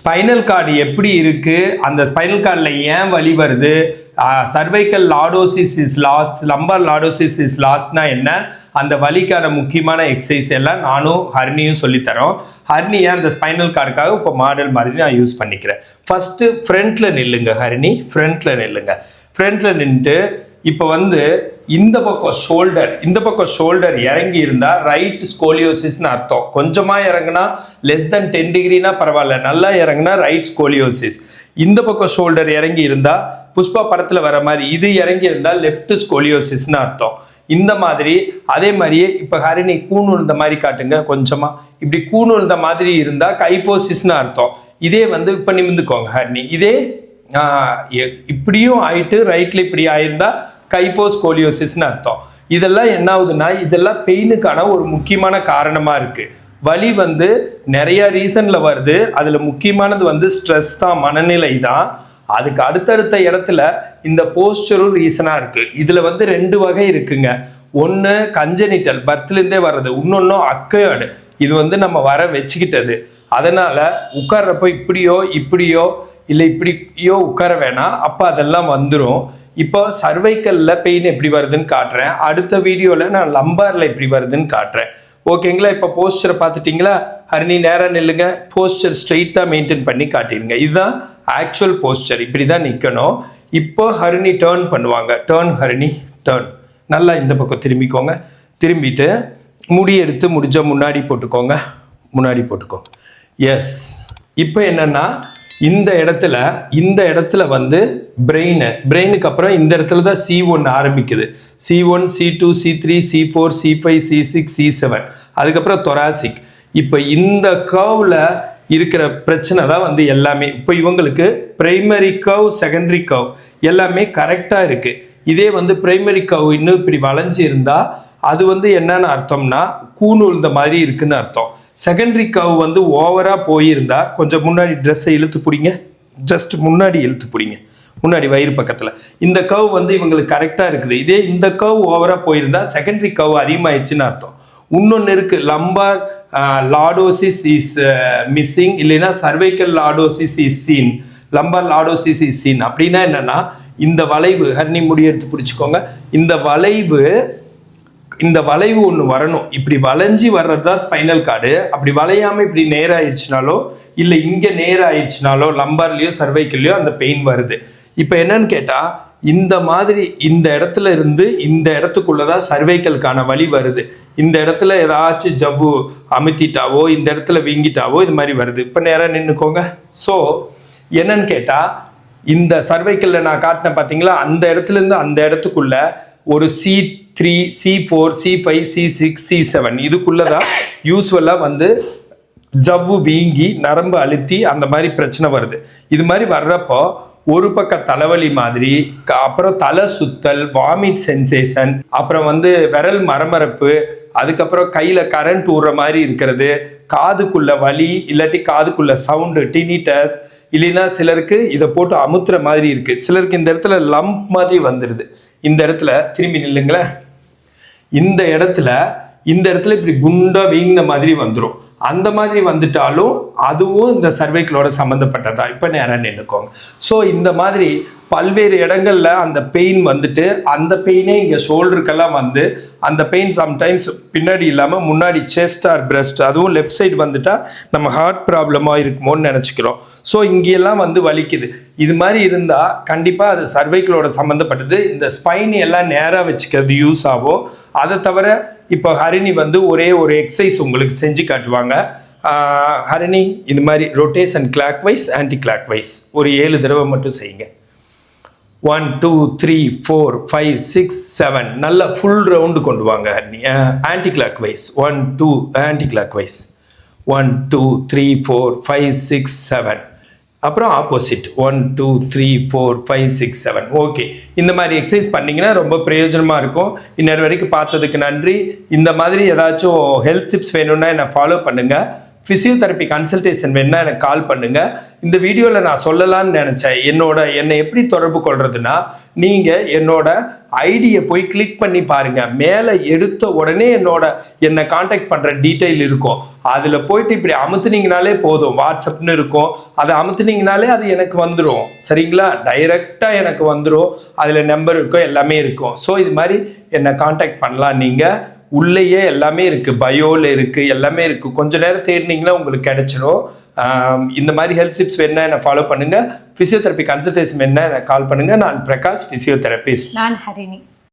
Spinal cord எப்படி இருக்குது அந்த ஸ்பைனல் கார்டில் ஏன் வழி வருது? Cervical lordosis is lost lumbar lordosis is லாஸ்ட்னா என்ன? அந்த வலிக்கான முக்கியமான எக்ஸசைஸ் எல்லாம் நானும் ஹர்னியும் சொல்லித்தரோம். ஹர்னியை அந்த ஸ்பைனல் கார்டுக்காக இப்போ மாடல் மாதிரி நான் யூஸ் பண்ணிக்கிறேன்? ஃபஸ்ட்டு ஃப்ரண்ட்டில் நில்லுங்க ஹர்னி ஃப்ரண்ட்டில் நில்லுங்க. ஃப்ரண்ட்டில் நின்றுட்டு இப்போ வந்து இந்த பக்கம் ஷோல்டர் இந்த பக்கம் ஷோல்டர் இறங்கி இருந்தால் ரைட் ஸ்கோலியோசிஸ்னு அர்த்தம். கொஞ்சமாக இறங்குனா லெஸ் தென் டென் டிகிரினா பரவாயில்ல நல்லா இறங்குனா ரைட் ஸ்கோலியோசிஸ் இந்த பக்கம் ஷோல்டர் இறங்கி இருந்தால் புஷ்பா படத்தில் வர மாதிரி இது இறங்கி இருந்தால் லெஃப்ட் ஸ்கோலியோசிஸ்னு அர்த்தம். இந்த மாதிரி அதே மாதிரியே இப்போ ஹரிணி கூணு இருந்த மாதிரி காட்டுங்க கொஞ்சமாக இப்படி கூணு இருந்த மாதிரி இருந்தால் கைபோசிஸ்னு அர்த்தம். இதே வந்து இப்போ நிமிந்துக்கோங்க ஹரிணி. இதே இப்படியும் ஆயிட்டு ரைட்ல இப்படி ஆயிருந்தா கைஃபோஸ் கோலியோசிஸ்னு அர்த்தம். இதெல்லாம் என்ன ஆகுதுன்னா இதெல்லாம் பெயினுக்கான ஒரு முக்கியமான காரணமா இருக்கு. வலி வந்து நிறைய ரீசன்ல வருது. அதுல முக்கியமானது வந்து ஸ்ட்ரெஸ் தான் மனநிலை தான். அதுக்கு அடுத்தடுத்த இடத்துல இந்த போஸ்டரும் ரீசனாக இருக்குது இதில் வந்து ரெண்டு வகை இருக்குங்க. ஒன்று கஞ்சனிட்டல் பர்த்லேருந்தே வர்றது. இன்னொன்று அக்கையாடு இது வந்து நம்ம வர வச்சுக்கிட்டது. அதனால் உட்கார்றப்போ இப்படியோ இப்படியோ இல்லை இப்படியோ உட்கார வேணாம். அப்போ அதெல்லாம் வந்துடும் இப்போ சர்வைக்கல்ல பெயின் எப்படி வருதுன்னு காட்டுறேன். அடுத்த வீடியோவில் நான் லம்பாரில் எப்படி வருதுன்னு காட்டுறேன். ஓகேங்களா இப்போ போஸ்டரை பார்த்துட்டிங்களா? ஹரிணி நேராக நில்லுங்க. போஸ்டர் ஸ்ட்ரெயிட்டாக மெயின்டைன் பண்ணி காட்டிடுங்க இதுதான் ஆக்சுவல் போஸ்டர் இப்படி தான் நிற்கணும் இப்போ ஹரிணி டேர்ன் பண்ணுவாங்க. டேர்ன் ஹரிணி டேர்ன் நல்லா இந்த பக்கம் திரும்பிக்கோங்க. திரும்பிட்டு முடி எடுத்து முடிஞ்ச முன்னாடி போட்டுக்கோங்க. முன்னாடி போட்டுக்கோங்க எஸ் இப்போ என்னென்னா இந்த இடத்துல இந்த இடத்துல வந்து பிரெயின் பிரெயினுக்கு அப்புறம் இந்த இடத்துல தான் சி ஒன் ஆரம்பிக்குது. C one C two C three C four C five C six C seven அதுக்கப்புறம் தொராசிக் இப்போ இந்த கர்வில் இருக்கிற பிரச்சனை தான் வந்து எல்லாமே. இப்போ இவங்களுக்கு பிரைமரி கவ் செகண்டரி கவ் எல்லாமே கரெக்டாக இருக்குது இதே வந்து பிரைமரி கவ் இன்னும் இப்படி வளைஞ்சு இருந்தால் அது வந்து என்னன்னு அர்த்தம்னா கூணு இந்த மாதிரி இருக்குன்னு அர்த்தம். செகண்டரி கவ் வந்து ஓவரா போயிருந்தா கொஞ்சம் முன்னாடி ட்ரெஸ்ஸை இழுத்து பிடிங்க. ஜஸ்ட் முன்னாடி இழுத்து பிடிங்க. முன்னாடி வயிறு பக்கத்துல. இந்த கவ் வந்து இவங்களுக்கு கரெக்டா இருக்குது. இதே இந்த கவ் ஓவரா போயிருந்தா செகண்டரி கவ் அதிகமாயிடுச்சுன்னு அர்த்தம். இன்னொன்று இருக்கு லம்பார் லாடோசிஸ் இஸ் மிஸ்ஸிங் இல்லைன்னா cervical lordosis is seen lumbar lordosis is seen அப்படின்னா என்னன்னா இந்த வளைவு ஹர்னி முடி எடுத்து பிடிச்சிக்கோங்க. இந்த வளைவு இந்த வளைவு ஒன்று வரணும். இப்படி வளைஞ்சி வர்றது தான் ஸ்பைனல் கார்டு அப்படி வளையாமல் இப்படி நேராயிருச்சுனாலோ இல்லை இங்கே நேராயிருச்சுனாலோ லம்பார்லேயோ சர்வைக்கல்லையோ அந்த பெயின் வருது. இப்போ என்னன்னு கேட்டால் இந்த மாதிரி இந்த இடத்துல இருந்து இந்த இடத்துக்குள்ளதான் சர்வைக்கலுக்கான வழி வருது. இந்த இடத்துல ஏதாச்சும் ஜவ்வு அமுத்திட்டாவோ இந்த இடத்துல வீங்கிட்டாவோ இது மாதிரி வருது. இப்போ நேராக நின்றுக்கோங்க ஸோ என்னன்னு கேட்டால் இந்த சர்வைக்கல்ல நான் காட்டினேன் பார்த்தீங்களா அந்த இடத்துல இருந்து அந்த இடத்துக்குள்ள ஒரு C three C four C five C six C seven இதுக்குள்ளே தான் யூஸ்வலாக வந்து ஜவ்வு வீங்கி நரம்பு அழுத்தி அந்த மாதிரி பிரச்சனை வருது. இது மாதிரி வர்றப்போ ஒரு பக்க தலைவலி மாதிரி அப்புறம் தலை சுத்தல் வாமிட் சென்சேஷன் அப்புறம் வந்து விரல் மரமரப்பு அதுக்கப்புறம் கையில் கரண்ட் ஊடுற மாதிரி இருக்கிறது காதுக்குள்ள வலி இல்லாட்டி காதுக்குள்ள சவுண்டு டினிட்டஸ் இல்லைன்னா சிலருக்கு இதை போட்டு அமுத்துற மாதிரி இருக்கு. சிலருக்கு இந்த இடத்துல லம்ப் மாதிரி வந்துடுது இந்த இடத்துல திரும்பி நில்லுங்களேன். இந்த இடத்துல இந்த இடத்துல இப்படி குண்டா வீங்கின மாதிரி வந்துடும் அந்த மாதிரி வந்துட்டாலும் அதுவும் இந்த சர்வைக்கலோட சம்மந்தப்பட்டதா இப்போ நேரம் நின்றுக்கோங்க ஸோ இந்த மாதிரி பல்வேறு இடங்கள்ல அந்த பெயின் வந்துட்டு அந்த பெயினே இங்கே ஷோல்டருக்கெல்லாம் வந்து அந்த பெயின் சம்டைம்ஸ் பின்னாடி இல்லாமல் முன்னாடி செஸ்ட் ஆர் பிரஸ்ட் அதுவும் லெஃப்ட் சைடு வந்துட்டால் நம்ம ஹார்ட் ப்ராப்ளமாக இருக்குமோன்னு நினச்சிக்கிறோம். ஸோ இங்கெல்லாம் வந்து வலிக்குது. இது மாதிரி இருந்தால் கண்டிப்பாக அது சர்வைக்கலோட சம்மந்தப்பட்டது இந்த ஸ்பைன் எல்லாம் நேராக வச்சுக்கிறது யூஸ் ஆகும் அதை தவிர இப்போ ஹரிணி வந்து ஒரே ஒரு எக்ஸசைஸ் உங்களுக்கு செஞ்சு காட்டுவாங்க. ஹரிணி இது மாதிரி rotation clockwise anti clock wise ஒரு ஏழு தடவை மட்டும் செய்யுங்க. One two three four five six seven நல்ல ஃபுல் ரவுண்டு கொண்டு வாங்க anti clockwise one two anti clockwise one two three four five six seven அப்புறம் opposite one two three four five six seven okay இந்த மாதிரி exercise பண்ணீங்கன்னா ரொம்ப பிரயோஜனமாக இருக்கும். இன்னொரு வரைக்கும் பார்த்ததுக்கு நன்றி. இந்த மாதிரி ஏதாச்சும் ஹெல்த் டிப்ஸ் வேணும்னா என்னை ஃபாலோ பண்ணுங்கள் ஃபிசியோதெரப்பி கன்சல்டேஷன் வேணால் எனக்கு கால் பண்ணுங்கள் இந்த வீடியோவில் நான் சொல்லலான்னு நினச்சேன். என்னோட என்னை எப்படி தொடர்பு கொள்றதுன்னா நீங்கள் என்னோட ஐடியை போய் கிளிக் பண்ணி பாருங்கள் மேலே எடுத்த உடனே என்னோட என்னை காண்டாக்ட் பண்ணுற டீட்டெயில் இருக்கும். அதில் போயிட்டு இப்படி அமுத்துனீங்கனாலே போதும். வாட்ஸ்அப்னு இருக்கும். அதை அமுத்துனீங்கனாலே அது எனக்கு வந்துடும் சரிங்களா? டைரெக்டாக எனக்கு வந்துடும் அதில் நம்பர் இருக்கும் எல்லாமே இருக்கும். ஸோ இது மாதிரி என்னை காண்டாக்ட் பண்ணலாம் நீங்கள் உள்ளேயே எல்லாமே இருக்குது பயோவில் இருக்குது எல்லாமே இருக்குது கொஞ்ச நேரம் தேடினீங்கன்னா உங்களுக்கு கிடைச்சிடும் இந்த மாதிரி ஹெல்த் டிப்ஸ் வேணா என்னை ஃபாலோ பண்ணுங்கள் ஃபிசியோதெரப்பி கன்சல்டேஷன் வேணா எனக்கு கால் பண்ணுங்கள் நான் பிரகாஷ் ஃபிசியோதெரபிஸ்ட் நான் ஹரிணி.